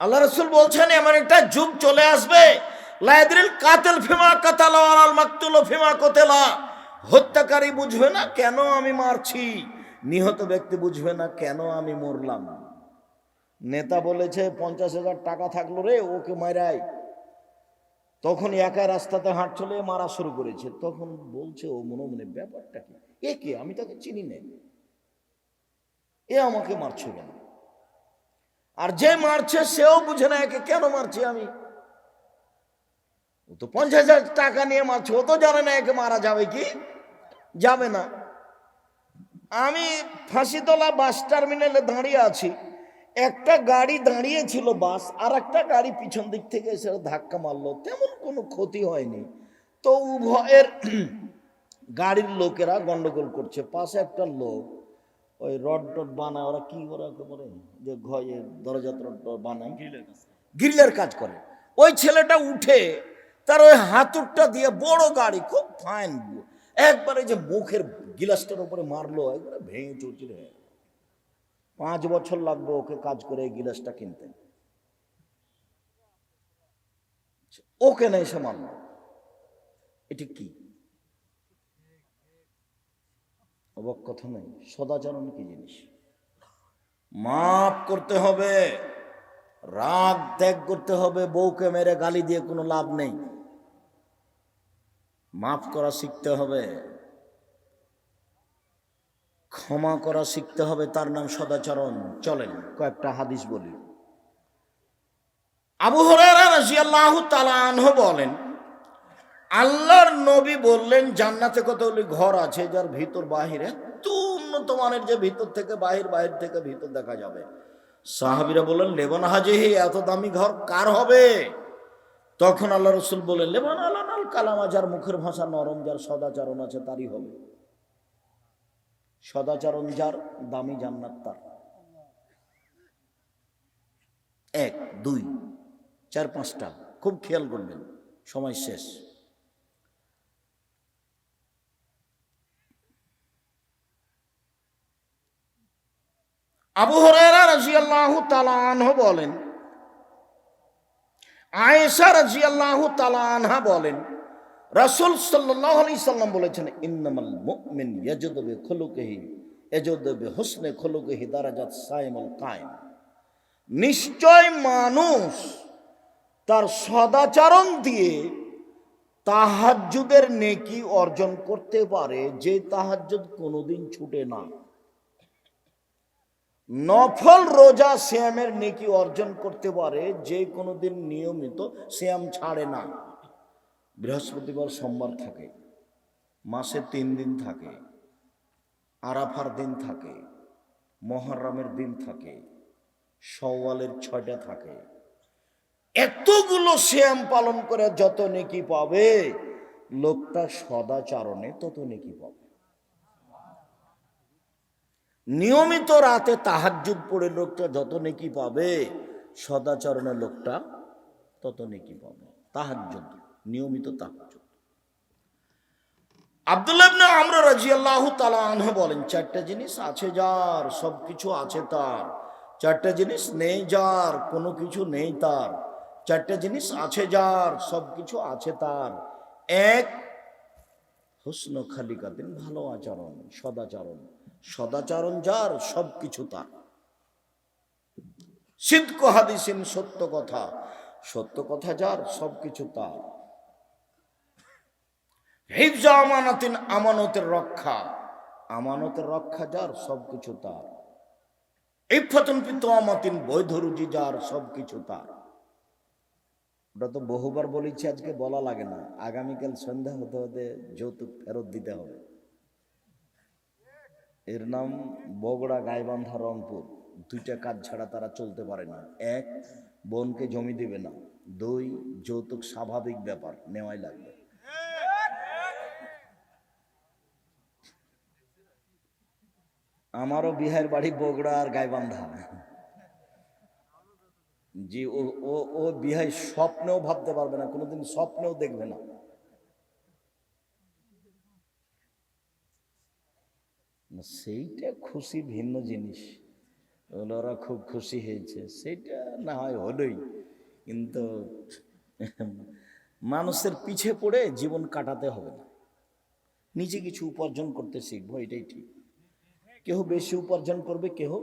আল্লাহ রসুল বলছেন, এমন একটা যুগ চলে আসবে। লাইদ্রিল কাতেল ফিমা কাতালা আল মাকতুল ফিমা কোতেলা। হত্যাকারী বুঝবে না, কেন আমি মারছি? নিহত ব্যক্তি বুঝবে না, কেন আমি মরলাম? নেতা বলেছে, পঞ্চাশ হাজার টাকা থাকল রে, ওকে মারাই। তখন একা রাস্তাতে হাঁটছিল মারা শুরু করেছে। তখন বলছে, ও মনে মনে, ব্যাপারটা কি? এ কে? আমি তাকে চিনি না। এ আমাকে মারছে কেন আর যে মারছে সেও বুঝে না একে কেন মারছি আমি। ও তো পঞ্চাশ টাকা নিয়ে মারছে, ও তো জানে না একে মারা যাবে কি? যাবে না। আমি ফাঁসিতলা বাস টার্মিনালে দাঁড়িয়ে আছি। একটা গাড়ি দাঁড়িয়ে ছিল বাস, আর একটা গাড়ি পিছন দিক থেকে এসে ধাক্কা মারলো। তেমন কোনো ক্ষতি হয়নি। তো উভয়ের গাড়ির লোকেরা গন্ডগোল করছে। পাশে একটা লোক ওই রড টড বানায় ওরা কি ওরা বলে যে ঘয়ে দরজা টড বানায়। গ্রিলের কাজ করে। ওই ছেলেটা উঠে তার ওই হাতুরটা দিয়ে বড় গাড়ি খুব ফাইন একবারে যে মুখের গিলাসটার উপরে মারলো একবারে ভেঙে গেল। পাঁচ বছর লাগবে ওকে কাজ করে এই গিলাসটা কিনতে। ওকে নেই সে মারল। এটি কি? অবাক কথা নেই সদাচরণ কি জিনিস। মাফ করতে হবে, রাগ ত্যাগ করতে হবে, বউকে মেরে গালি দিয়ে কোনো লাভ নেই। মাফ করা শিখতে হবে, ক্ষমা করা শিখতে হবে, তার নাম সদাচরণ। চলেন, কয়েকটা হাদিস বলি। আবু তাআলা বলেন আল্লাহর নবী বললেন, জান্নাতে কতগুলি ঘর আছে, যার ভিতর বাহিরে এত উন্নত মানের যে ভিতর থেকে বাহির বাহির থেকে ভিতর দেখা যাবে। সাহাবিরা বললেন, লেবন হাজেহি এত দামি ঘর কার হবে? তখন আল্লাহ রসুল বললেন, লেবন আলানাল কালামা যার মুখের ভাষা নরম, যার সদাচরণ আছে তারই হবে। সদাচরণ যার, দামি জান্নাত তার। এক, দুই, চার, পাঁচটা, খুব খেয়াল করবেন, সময় শেষ। আবু হরাইরা রাজিয়াল্লাহু তাআলা আনহু বলেন, আয়েশা রাজিয়াল্লাহু তাআলা আনহা বলেন, রাসূল সাল্লাল্লাহু আলাইহি সাল্লাম বলেছেন, ইন্নামাল মুমিন ইয়াজুদু বি খুলুকিহি ইয়াজুদু বি হুসনি খুলুকিহি দারাজাত সাইমুল কায়েম। নিশ্চয় মানুষ তার সদাচরণ দিয়ে তাহাজ্জুদের নেকি অর্জন করতে পারে, যে তাহাজ্জুদ কোনোদিন ছুটে না। নফল রোজা শ্যামের নেকি অর্জন করতে পারে, যে কোনো দিন নিয়মিত শ্যাম ছাড়ে না। বৃহস্পতিবার সোমবার থাকে, মাসে তিন দিন থাকে, আরাফার দিন থাকে, মহরমের দিন থাকে সওয়ালের ছয়টা থাকে। এতগুলো শ্যাম পালন করে যত নেকি পাবে, লোকটা সদাচারণে তত নেকি পাবে। নিয়মিত রাতে তাহাজ্জুদ পড়ে লোকটা যত নেকি পাবে সদাচরণের লোকটা তত নেকি পাবে। তাহাজ্জুদ, নিয়মিত তাহাজ্জুদ। আব্দুল্লাহ ইবনে আমর রাদিয়াল্লাহু তাআলা আনহু বলেন, চারটা জিনিস আছে যার সব কিছু আছে তার। চারটা জিনিস নেই যার, কোনো কিছু নেই তার। চারটা জিনিস আছে যার সব কিছু আছে তার। এক, হুসন খালিকাতিন, ভালো আচরণ, সদাচরণ। সদাচরণ যার সব কিছু তার। সিদ্ধ হাদিসিন সত্য কথা সত্য কথা যার সব কিছু তার। হিফজা আমানাতিন, আমানতের রক্ষা আমানতের রক্ষা যার সব কিছু তার আমাতিন বৈধ রুজি যার সব কিছু তার। ওটা তো বহুবার বলেছি, আজকে বলা লাগে না। আগামীকাল সন্ধ্যা হতে হতে যৌতুক ফেরত দিতে হবে। এর নাম বগড়া গাইবান্ধা রংপুর। দুইটা কাজ ছাড়া তারা চলতে পারে না। এক, বোনকে জমি দেবে না। দুই, যৌতুক স্বাভাবিক ব্যাপার, নেওয়াই লাগবে। আমারও বিহার বাড়ি বগড়া আর গাইবান্ধা। জি ও ও বিহাই স্বপ্নেও ভাবতে পারবে না, কোনোদিন স্বপ্নেও দেখবে না। সেইটা খুশি ভিন্ন জিনিস। ওরা খুব খুশি হয়েছে সেটা না হয় হলোই। কিন্তু মানুষের পিছে পড়ে জীবন কাটাতে হবে না। নিজে কিছু উপার্জন করতে শিখব, এটাই ঠিক। কেহ বেশি উপার্জন করবে, কেহ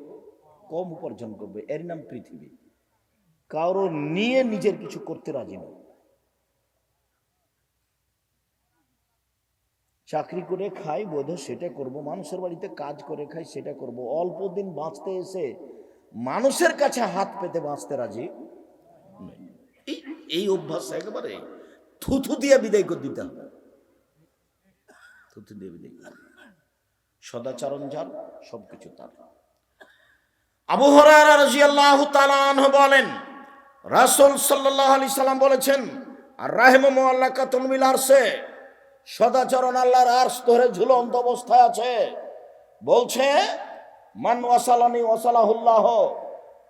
কম উপার্জন করবে, এর নাম পৃথিবী। কারও নিয়ে নিজের কিছু করতে রাজি নয়। চাকরি করে খাই বোধ সেটা করব। মানুষের বাড়িতে কাজ করে খাই, সেটা করব। অল্প দিন বাঁচতে এসে মানুষের কাছে হাত পেতে বাঁচতে রাজি? এই অভ্যাস একেবারে থুথু দিয়ে বিদায় করে দিতে হবে। থুথু দিয়ে বিদায় সদাচরণ যার, সবকিছু তার। আবু হরারা রাদিয়াল্লাহু তাআলা বলেন, রাসূল সাল্লাল্লাহু আলাইহি সাল্লাম বলেছেন, আর রাহিমু মুআল্লাকাতুন মিল আরশে। সদাচরণ আল্লাহর আরশ ধরে ঝুলন্ত অবস্থায় আছে। বলছে, মান ওয়াসালানি ওয়াসালাহুল্লাহ।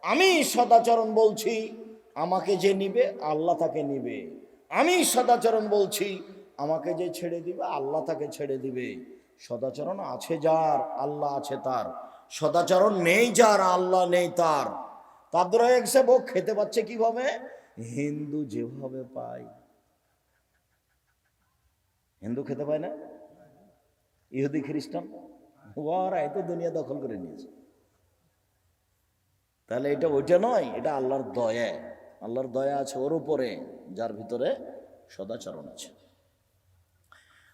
আমি সদাচরণ বলছি, আমাকে যে নিবে, আল্লাহ তাকে নিবে। আমি সদাচরণ বলছি, আমাকে যে ছেড়ে দিবে, আল্লাহ তাকে ছেড়ে দিবে। সদাচরণ আছে যার, আল্লাহ আছে তার। সদাচরণ নেই যার, আল্লাহ নেই তার। বউ খেতে পাচ্ছে কীভাবে? হিন্দু যেভাবে পায়। হিন্দু খেতে পায় না, ইহুদি, খ্রিস্টান ওরা এত দুনিয়া দখল করে নিয়েছে। তাহলে এটা ওইটা নয়, এটা আল্লাহর দয়া। আল্লাহর দয়া আছে ওর উপরে, যার ভিতরে সদাচরণ আছে।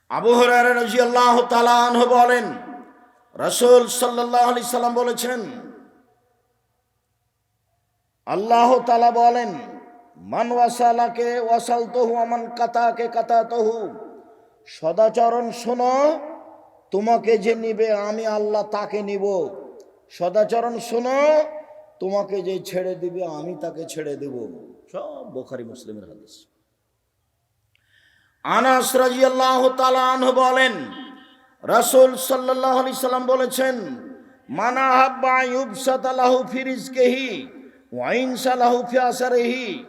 আবু হরারা রাদিয়াল্লাহু তাআলা আনহু বলেন, রাসূল সাল্লাল্লাহু আলাইহি সাল্লাম বলেছেন, আল্লাহ তাআলা বলেন, মান ওয়াসালাকে ওয়াসালতহু আমান কাতাকে কাতাতহু। সদাচরণ শোনো, তোমাকে যে নিবে আমি আল্লাহ তাকে নিব। সদাচরণ শোনো, তোমাকে যে ছেড়ে দিবে আমি তাকে ছেড়ে দেব। সব বোখারি মুসলিমের হাদিস। আনাস তাআলা আনহু বলেন, রাসূল সাল্লাল্লাহু আলাইহি সাল্লাম বলেছেন, মানা হাব্বা ইউবসাত লাহু ফি রিজকিহি ওয়া ইনসালাহু ফি আসারিহি।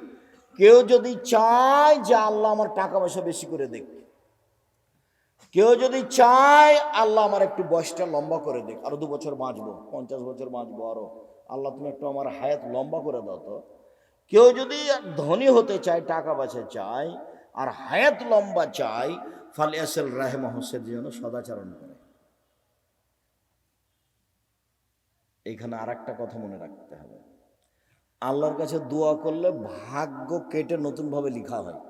কেউ যদি চায় যে আল্লাহ আমার টাকা পয়সা বেশি করে দেখ কেউ যদি চায়, আল্লাহ আমার একটু বয়সটা লম্বা করে দেখ আরও দু বছর বাঁচবো, পঞ্চাশ বছর বাঁচবো আরও। আল্লাহ, তুমি একটু আমার হায়াত লম্বা করে দাও তো। কেউ যদি ধনী হতে চায়, টাকা পয়সা চায়, আর হায়াত লম্বা চায়, ফালে আসেল রাহেমা হোসেন যেন সদাচরণ করে। এখানে আর একটা কথা মনে রাখতে হবে। আল্লাহর কাছে দোয়া করলে ভাগ্য কেটে নতুনভাবে লিখা হয়।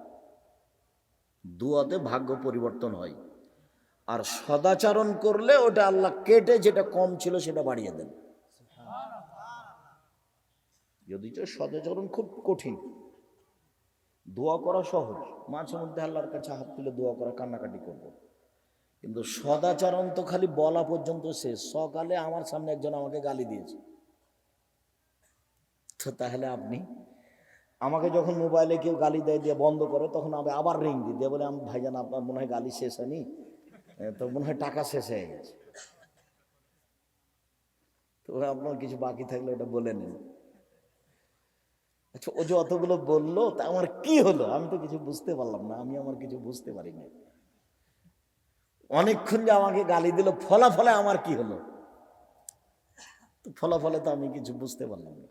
দুয়াতে ভাগ্য পরিবর্তন হয়। আর সদাচরণ করলে ওটা আল্লাহ কেটে যেটা কম ছিল সেটা বাড়িয়ে দেন। যদি তো সদাচরণ খুব কঠিন। দোয়া করা সহজ। মাঝে মধ্যে আল্লাহর কাছে হাত তুলে দোয়া করা, কান্নাকাটি করব। কিন্তু সদাচরণ তো খালি বলা পর্যন্ত শেষ। সকালে আমার সামনে একজন আমাকে গালি দিয়েছে। তো তাহলে আপনি আমাকে যখন মোবাইলে কেউ গালি দেয় দিয়ে বন্ধ করে, তখন আমি আবার রিং দিই। দিয়ে বলে, আমি ভাইজান, আপনার মনে হয় গালি শেষ হয়নি? তো মনে হয় টাকা শেষ হয়ে গেছে। তো আপনার কিছু বাকি থাকলে ওটা বলে নিন। আচ্ছা ও যে অতগুলো বলল, তা আমার কি হলো? আমি তো কিছু বুঝতে পারলাম না, আমি আমার কিছু বুঝতে পারিনি। অনেকক্ষণ যে আমাকে গালি দিল, ফলাফলে আমার কি হলো? ফলাফলে তো আমি কিছু বুঝতে পারলাম না।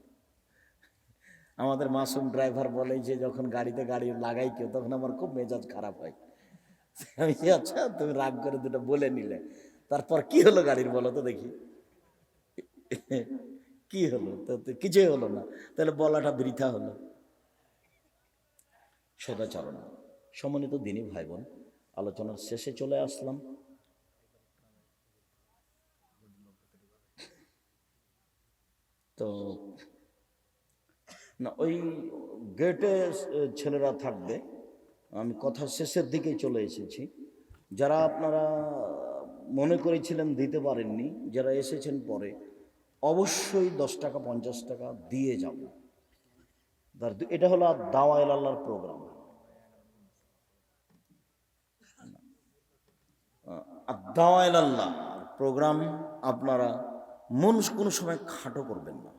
আমাদের মাসুম ড্রাইভার বলে যে, যখন গাড়িতে গাড়ি লাগাই কেউ, তখন আমার খুব মেজাজ খারাপ হয়। আমি আচ্ছা তুমি রাগ করে দুটো বলে নিলে। তারপর কি হলো গাড়ির বলো তো দেখি। কি হলো? তো কিছুই হলো না। তাহলে বলাটা বৃথা হলো। সদাচরণ সমন্বিত দিনী ভাই বোন আলোচনার শেষে চলে আসলাম। তো না, ওই গেটে ছেলেরা থাকবে। আমি কথা শেষের দিকেই চলে এসেছি। যারা আপনারা মনে করেছিলেন দিতে পারেননি, যারা এসেছেন পরে, অবশ্যই দশ টাকা, পঞ্চাশ টাকা দিয়ে যাব এটা হলো দাওয়াইল আল্লাহর প্রোগ্রাম। দাওয়াইল আল্লাহ প্রোগ্রাম আপনারা মন কোনো সময় খাটো করবেন না।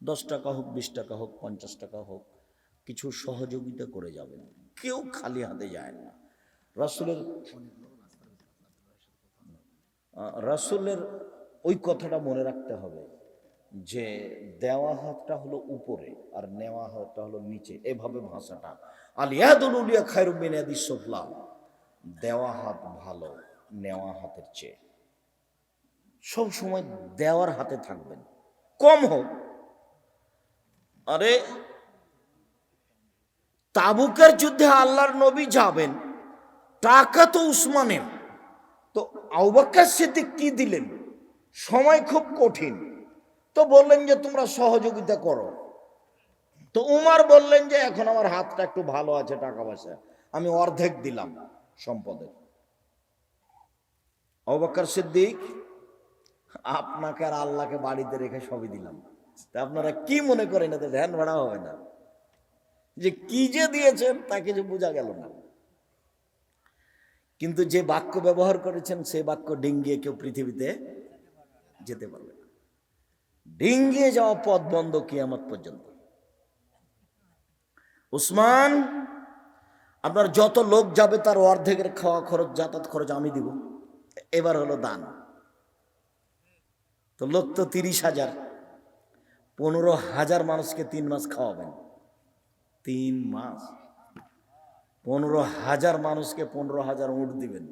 দশ টাকা হোক, বিশ টাকা হোক, পঞ্চাশ টাকা হোক, কিছু সহযোগিতা করে যাবেন। কেউ খালি হাতে যায় না। রাসুলের রাসূলের ওই কথাটা মনে রাখতে হবে যে দেওয়া হাতটা হলো উপরে আর নেওয়া হাতটা হলো নিচে। এভাবে ভাষাটা। আলিয়াদুল উলিয়া খায়রুবিন আদি সোফলা। দেওয়া হাত ভালো, নেওয়া হাতের চেয়ে। সব সময় দেওয়ার হাতে থাকবেন। কম হোক। আরে তাবুকের যুদ্ধে আল্লাহর নবী যাবেন, টাকা তো উসমানের। তো আউবাক্কার সিদ্দিক কি দিলেন? সময় খুব কঠিন। তো বললেন যে, তোমরা সহযোগিতা করো। তো উমার বললেন যে, এখন আমার হাতটা একটু ভালো আছে টাকা পয়সা আমি অর্ধেক দিলাম সম্পদের। আউবাক্কার সিদ্দিক, আপনাকে আর আল্লাহকে বাড়িতে রেখে সবই দিলাম। তা আপনারা কি মনে করেন? এতে ধ্যান ভাড়া হবে না। যে কি যে দিয়েছেন, তা কিছু বোঝা গেল না। কিন্তু যে বাক্য ব্যবহার করেছেন, সে বাক্য ডিঙ্গিয়ে কেউ পৃথিবীতে যেতে পারবে না। ডিঙ্গিয়ে যাওয়া পথ বন্ধ কিয়ামত পর্যন্ত। উসমান, আপনার যত লোক যাবে, তার অর্ধেকের খাওয়া খরচ, যাতায়াত খরচ আমি দিব। এবার হলো দান। তো লোক তো তিরিশ হাজার, পনেরো হাজার মানুষকে তিন মাস খাওয়াবেন। তিন মাস। পনেরো হাজার মানুষকে পনেরো হাজার উঠ দিবেন।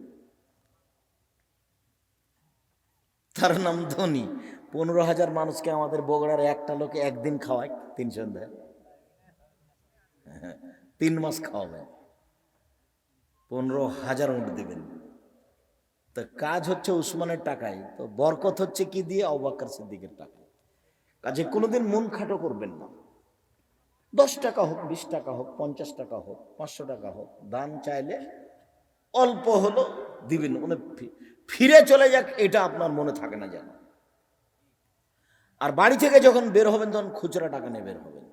তার নাম ধনী। পনেরো হাজার মানুষকে আমাদের বগুড়ার একটা লোকে একদিন খাওয়ায়, তিন সন্ধ্যায় তিন মাস খাওয়াবেন পনেরো হাজার উঠ দিবেন। তো কাজ হচ্ছে উসমানের টাকায়। তো বরকত হচ্ছে কি দিয়ে? অবাক্কার সিদ্দিকের টাকায়। কাজে কোনোদিন মন খাটো করবেন না। দশ টাকা হোক, বিশ টাকা হোক, পঞ্চাশ টাকা হোক, পাঁচশো টাকা হোক দান চাইলে অল্প হলো দিবেন। মানে ফিরে চলে যাক, এটা আপনার মনে থাকে না যেন। আর বাড়ি থেকে যখন বের হবেন, তখন খুচরা টাকা নিয়ে বের হবেন।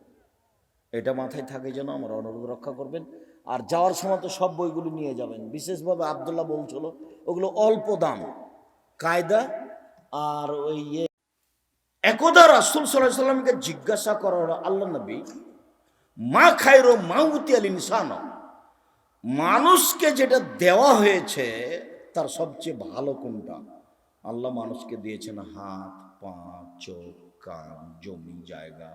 এটা মাথায় থাকে যেন আমার অনুরোধ রক্ষা করবেন। আর যাওয়ার সময় তো সব বইগুলি নিয়ে যাবেন। বিশেষভাবে আবদুল্লাহ বলছিল, ওগুলো অল্প দাম। কায়দা আর ওই ইয়ে। একদা রাসুল সাল্লাহ সাল্লামকে জিজ্ঞাসা করা হলো আল্লাহ নবী মা খাইরো মা উতি আল ইনসান মানুষকে যেটা দেওয়া হয়েছে, তার সবচেয়ে ভালো কোনটা? আল্লাহ মানুষকে দিয়েছেন হাত, পা, চোখ, কান, জমি, জায়গা,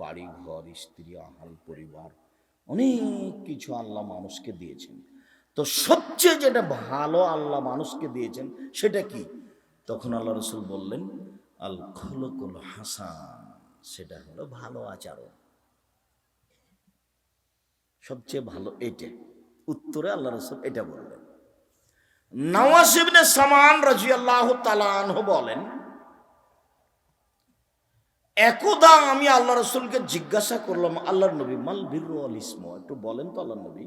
বাড়ি, ঘর, স্ত্রী, আহাল, পরিবার, অনেক কিছু আল্লাহ মানুষকে দিয়েছেন। তো সবচেয়ে যেটা ভালো আল্লাহ মানুষকে দিয়েছেন, সেটা কি? তখন আল্লাহ রসুল বললেন, আল খলকুল হাসান, সেটা হলো ভালো আচরণ। সবচেয়ে ভালো এটা উত্তরে আল্লাহ রসুল এটা বললেন। নওয়াসিবনে সামান রাজি আল্লাহ তালানহ বলেন, একদা আমি আল্লাহ রসুলকে জিজ্ঞাসা করলাম, আল্লাহর নবী মাল বীর আল ইসম? একটু বলেন তো আল্লাহ নবী,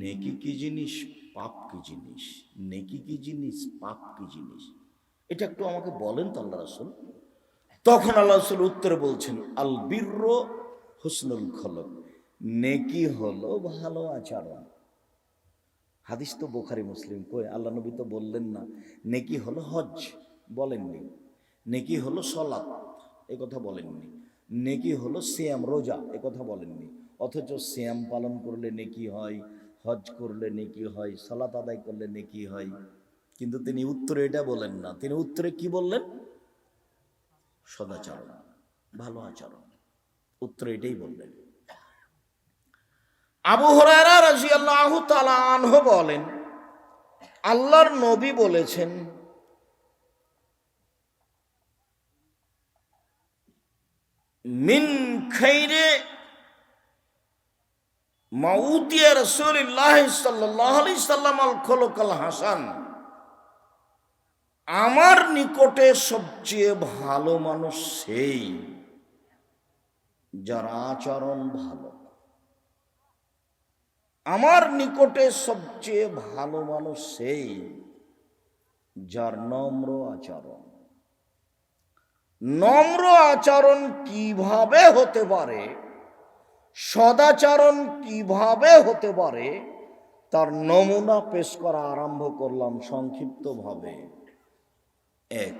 নেকি কি জিনিস, পাপ কি জিনিস? নেকি কি জিনিস, পাপ কি জিনিস? এটা একটু আমাকে বলেন তো আল্লাহ রসুল। তখন আল্লাহ রসুল উত্তরে বলছেন, আল বীর হুসনুল খলক। নেকি হলো ভালো আচরণ। হাদিস তো বোখারি, মুসলিম। কই? আল্লাহ নবী তো বললেন না, নেকি হলো হজ বলেননি। নেকি হলো সলাৎ, এ কথা বলেননি। নেকি হলো শ্যাম রোজা, এ কথা বলেননি। অথচ শ্যাম পালন করলে নেকি হয় হজ করলে নেকি হয় সলাত আদায় করলে নেকি হয়। কিন্তু তিনি উত্তরে এটা বলেন না। তিনি উত্তরে কি বললেন? সদাচরণ, ভালো আচরণ। উত্তরে এটাই বললেন। আবু হরারা রাজিয়াল্লাহু তাআলা আনহু বলেন, আল্লাহর নবী বলেছেন, মিন খাইরে মাউতিয়া রাসূলুল্লাহ সাল্লাল্লাহু আলাইহি সাল্লাম আল খলকাল হাসান। আমার নিকটে সবচেয়ে ভালো মানুষ সেই, যার আচরণ ভালো। আমার নিকটে সবচেয়ে ভালো মানুষ সেই যার নম্র আচরণ। নম্র আচরণ কীভাবে হতে পারে, সদাচরণ কীভাবে হতে পারে, তার নমুনা পেশ করা আরম্ভ করলাম সংক্ষিপ্তভাবে। এক,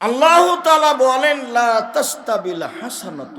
আল্লাহ তালা বলেন, লা তাস্তাবিল হাসানাত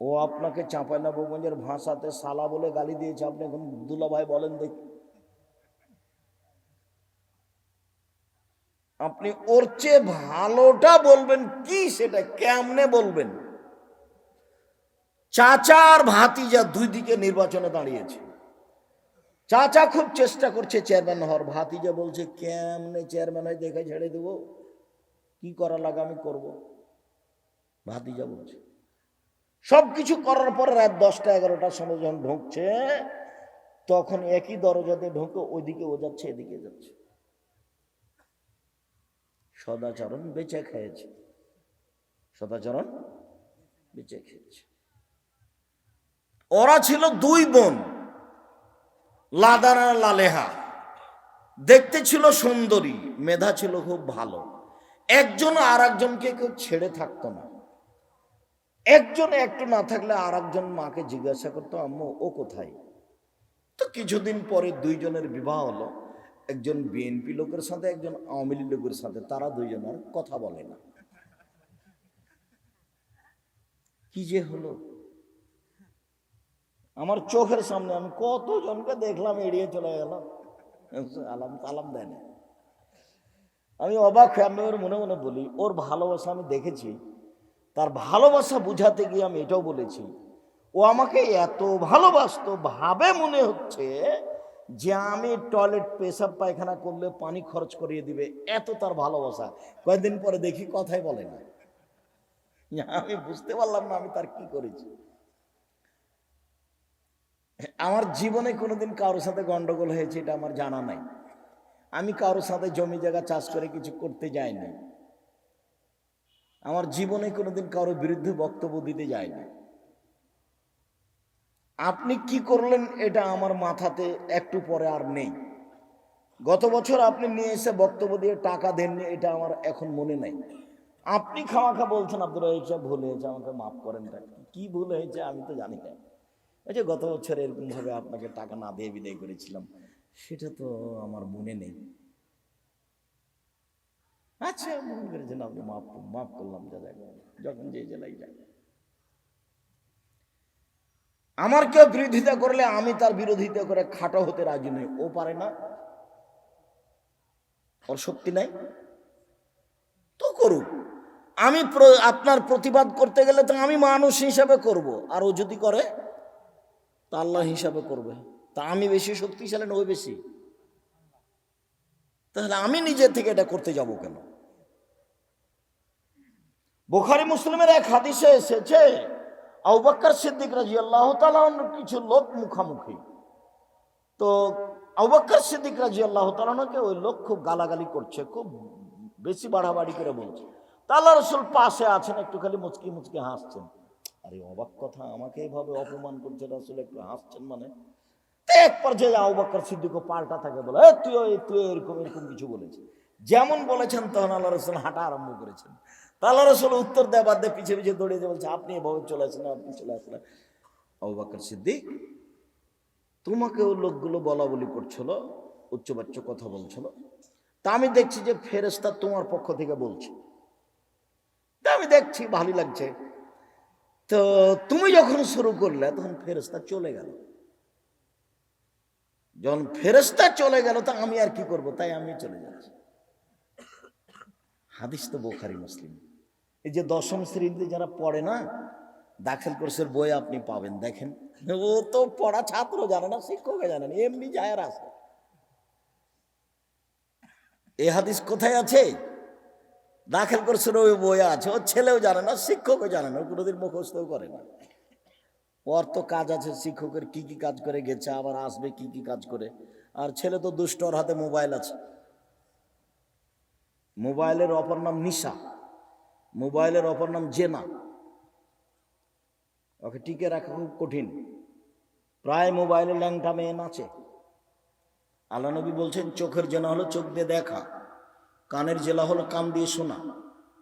ও আপনাকে চাঁপাইনবাবগঞ্জের ভাষাতে সালা বলে গালি দিয়েছে। আপনি এখন দুলাভাই বলেন দেখি। আপনি ওর চেয়ে ভালোটা বলবেন কি সেটা, কেমনে বলবেন? চাচা আর ভাতিজা দুই দিকে নির্বাচনে দাঁড়িয়েছে। চাচা খুব চেষ্টা করছে চেয়ারম্যান হওয়ার। ভাতিজা বলছে, কেমনে চেয়ারম্যান হয় দেখে ছেড়ে দেব? কি করা লাগে আমি করব? ভাতিজা বলছে সব কিছু করার পরে রাত দশটা এগারোটার সময় যখন ঢুকছে, তখন একই দরজাতে ঢুকে ওইদিকে ও যাচ্ছে, এদিকে যাচ্ছে। সদাচরণ বেঁচে খেয়েছে। সদাচরণ বেঁচে খেয়েছে। ওরা ছিল দুই বোন লাদানা লালেহা। দেখতে ছিল সুন্দরী, মেধা ছিল খুব ভালো। একজন আর একজনকে কেউ ছেড়ে থাকতো না। একজন একটু না থাকলে আর একজন মাকে জিজ্ঞাসা করতো, আম্মু, ও কোথায়? তো কিছুদিন পরে দুইজনের বিবাহ হলো। একজন বিএনপি লোকের সাথে, একজন আওয়ামী লীগ লোকের সাথে। তারা দুইজন আর কথা বলে না। কি যে হলো? আমার চোখের সামনে আমি কতজনকে দেখলাম, এড়িয়ে চলে গেল। আলাম আলাম দেয় না। আমি অবাক আমি ওর মনে মনে বলি, ওর ভালোবাসা আমি দেখেছি তার ভালোবাসা বুঝাতে গিয়ে আমি এটাও বলেছি। ও আমাকে এত ভালোবাসতো, ভাবে মনে হচ্ছে যে আমি টয়লেট, পেশাব, পায়খানা করলে পানি খরচ করিয়ে দিবে। এত তার ভালোবাসা। কয়েকদিন পরে দেখি কথাই বলে না। আমি বুঝতে পারলাম না আমি তার কি করেছি। আমার জীবনে কোনোদিন কারোর সাথে গন্ডগোল হয়েছে, এটা আমার জানা নাই। আমি কারোর সাথে জমি জায়গা চাষ করে কিছু করতে যাইনি। আমার জীবনে কোনোদিন কারোর বিরুদ্ধে বক্তব্য দিতে যায়নি। আপনি কি করলেন এটা আমার মাথাতে একটু পরে আর নেই। গত বছর আপনি নিয়ে এসে বক্তব্য দিয়ে টাকা দেননি, এটা আমার এখন মনে নাই। আপনি খামাখা বলছেন আব্দুল রহিম সাহেব ভুল হয়েছে, আমাকে মাফ করেন কি ভুল হয়েছে আমি তো জানি না। এই যে গত বছর এরকমভাবে আপনাকে টাকা না দিয়ে বিদায় করেছিলাম, সেটা তো আমার মনে নেই। আচ্ছা মনে করেছেন আপনি মাফ মাফ করলাম, যা যখন যে জেলায় যাই আমার কেউ বিরোধিতা করলে আমি তার বিরোধিতা করে খাটো হতে রাজি নই। ও পারে না, ওর শক্তি নাই। তো করুক। আমি আপনার প্রতিবাদ করতে গেলে তো আমি মানুষ হিসাবে করব। আর ও যদি করে, তা আল্লাহ হিসাবে করবে। তা আমি বেশি শক্তিশালী না ওই বেশি। তাহলে আমি নিজে থেকে এটা করতে যাব কেন? বোখারি মুসলিমের এক হাদিসে এসেছে আউবাক্কর সিদ্দিক রাজি আল্লাহ কিছু লোক মুখামুখি। তো আউবাক্কর সিদ্দিক রাজি আল্লাহ তালাকে ওই লোক খুব গালাগালি করছে, খুব বেশি বাড়াবাড়ি করে বলছে। তা আল্লাহ রসুল পাশে আছেন একটু খালি মুচকি মুচকি হাসছেন। আরে অবাক কথা, আমাকে এইভাবে অপমান করছে রসুল, একটু হাসছেন মানে? এক পর্যায়ে বকর সিদ্দিকও পাল্টা থাকে বলে তুই তুই এরকম এরকম কিছু বলেছিস। যেমন বলেছেন, তখন আল্লাহ রসুল হাঁটা আরম্ভ করেছেন। তা আল্লাহ রসুল উত্তর দেওয়ার বাদ দিয়ে পিছিয়ে পিছিয়ে দৌড়িয়ে বলছে, আপনি এভাবে চলে আসেন, আপনি চলে আসলেন আবু বকর সিদ্দিক তোমাকে ও লোকগুলো বলা বলি করছিল, উচ্চবাচ্য কথা বলছিল। তা আমি দেখছি যে ফেরেস্তা তোমার পক্ষ থেকে বলছে। তা আমি দেখছি, ভালোই লাগছে। তো তুমি যখন শুরু করলে, তখন ফেরেস্তা চলে গেল। যখন ফেরেস্তা চলে গেল, তা আমি আর কি করব? তাই আমি চলে যাচ্ছি। হাদিস তো বোখারি, মুসলিম। এই যে দশম শ্রেণীতে যারা পড়ে না, দাখিল কোর্সের বই আপনি পাবেন। দেখেন, ও তো পড়া ছাত্র জানে না শিক্ষকে জানে না, এমনি যায় আছে। এ হাদিস কোথায় আছে? দাখিল কোর্সের ওই বই আছে ওর ছেলেও জানে না, শিক্ষকও জানে না, ও কোনোদিন মুখস্থও করে না। ওর তো কাজ আছে, শিক্ষকের কি কি কাজ করে, গেছে, আবার আসবে কি কি কাজ করে। আর ছেলে তো দুষ্ট ওর হাতে মোবাইল আছে। মোবাইলের অপর নাম নিশা। মোবাইলের অপর নাম জেনা। ওকে টিকে রাখা খুব কঠিন। প্রায় মোবাইলে ল্যাংটা মেয়ে নাচে। আল্লাহ নবী বলছেন, চোখের জেনা হলো চোখ দিয়ে দেখা, কানের জেলা হলো কান দিয়ে শোনা,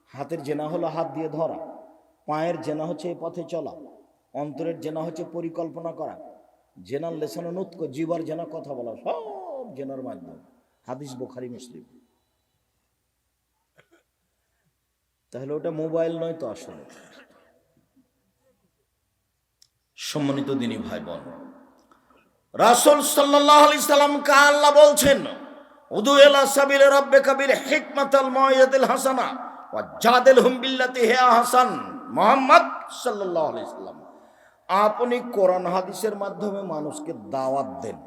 হাতের জেনা হলো হাত দিয়ে ধরা, পায়ের জেনা হচ্ছে এ পথে চলা, অন্তরের জেনা হচ্ছে পরিকল্পনা করা, জেনার লেসানো নুৎক জীবার জেনা কথা বলা, সব জেনার মাধ্যম। হাদিস বোখারি, মুসলিম। তাহলে ওটা মোবাইল নয় তো আসলে। সম্মানিত দিনী ভাই বোন রাসুল সাল্লাল্লাহু আলাইহি সাল্লাম কা আল্লাহ বলছেন, উদু ইলা সাবিল রাব্বিকা বিল হিকমাতাল মাওয়াইয়াতিল হাসানা ওয়া জাদিলহুম বিল্লাতি হিয়া হাসান মুহাম্মদ সাল্লাল্লাহু আলাইহি সাল্লাম। আপনি কোরআন হাদিসের মাধ্যমে মানুষকে দাওয়াত দেন।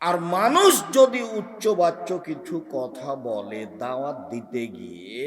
আর মানুষ যদি উচ্চবাচ্য কিছু কথা বলে দাওয়াত দিতে গিয়ে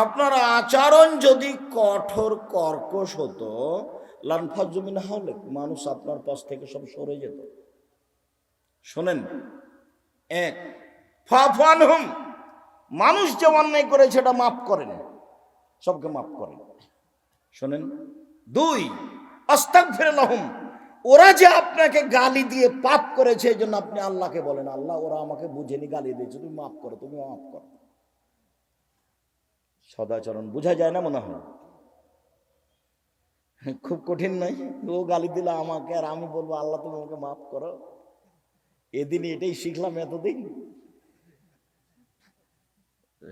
আপনার আচরণ যদি কঠোর, কর্কশ হতো লানফাজমিন হলে মানুষ আপনার পাশ থেকে সব সরে যেত। শোনেন, এক ফাফান হুম মানুষ যে অন্যায় করে সেটা মাফ করেন, সবকে মাফ করেন। শোনেন, দুই আস্তাক অস্তাক ফিরলাহুম ওরা যে আপনাকে গালি দিয়ে পাপ করেছে, এই জন্য আপনি আল্লাহকে বলেন, আল্লাহ, ওরা আমাকে বুঝেনি, গালি দিয়েছে, তুমি মাফ করো, তুমি মাফ করো। সদাচরণ। বোঝা যায় না মনে হয়। খুব কঠিন নয়। ও গালি দিল আমাকে আর আমি বলব, আল্লাহ, তুমি আমাকে মাফ করো। এদিন এটাই শিখলাম এতদিন।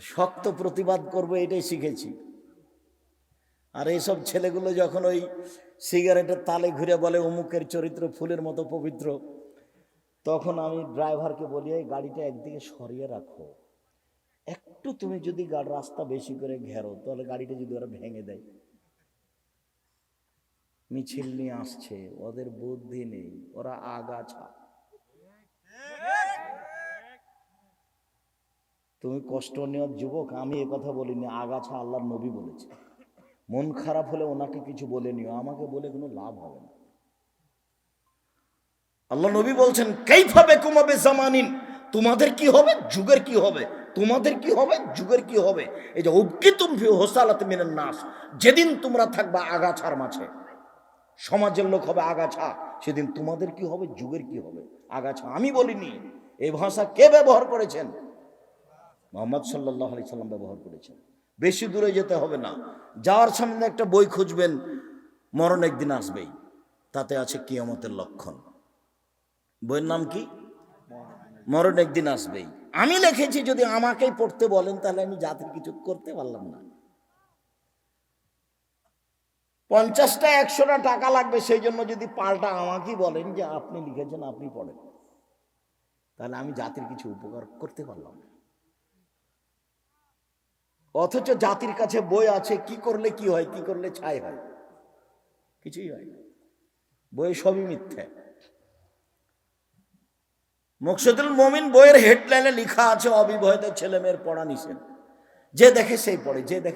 শক্ত প্রতিবাদ করব, এটাই শিখেছি। আর এইসব ছেলেগুলো যখন ওই সিগারেটের তালে ঘুরে বলে অমুকের চরিত্র ফুলের মতো পবিত্র, তখন আমি ড্রাইভারকে বলি গাড়িটা একদিকে সরিয়ে রাখো। একটু তুমি যদি গাড়ি রাস্তা বেশি করে ঘেরো, তাহলে গাড়িটা যদি ওরা ভেঙে দেয়। মিছিল নিয়ে আসছে, ওদের বুদ্ধি নেই, ওরা আগাছা। তুমি কষ্ট নেওয়ার যুবক, আমি এ কথা বলিনি, আগাছা আল্লাহর নবী বলেছে। মন খারাপ হলে ওনাকে কিছু বলে নিও, আমাকে বলে কোনো লাভ হবে না। আল্লাহ নবী বলছেন কেইভাবে কুমাবে জামানিন? তোমাদের কি হবে? যুগের কি হবে? তোমাদের কি হবে? যুগের কি হবে? এই যে উবকি তুমি হোসালাতে মিনের নাস। যেদিন তোমরা থাকবা আগাছার মাঝে, সমাজের লোক হবে আগাছা। সেদিন তোমাদের কি হবে? যুগের কি হবে? আগাছা। আমি বলিনি এই ভাষা কে ব্যবহার করেছেন? মোহাম্মদ সাল্লাহ আলি সাল্লাম ব্যবহার করেছেন। বেশি দূরে যেতে হবে না। যাওয়ার সামনে একটা বই খুঁজবেন, মরণ একদিন আসবেই। তাতে আছে কিয়মতের লক্ষণ। বইয়ের নাম কি? মরণ একদিন আসবেই। আমি লিখেছি, যদি আমাকেই পড়তে বলেন, তাহলে আমি জাতির কিছু করতে পারলাম না। পঞ্চাশটা, একশোটা টাকা লাগবে, সেই জন্য যদি পাল্টা আমাকেই বলেন যে আপনি লিখেছেন, আপনি পড়েন। তাহলে আমি জাতির কিছু উপকার করতে পারলাম না। অথচ জাতির কাছে বই আছে, কি করলে কি হয়, কি করলে ছাই হয়? কিছুই হয় না। বই সবই মিথ্যা। মকসুদুল মমিন বইয়ের হেডলাইনে লিখা আছে, অবিবাহিত ছেলে মেয়ের পড়া নিষেধ। যে দেখে সেই পড়ে, যে দেখে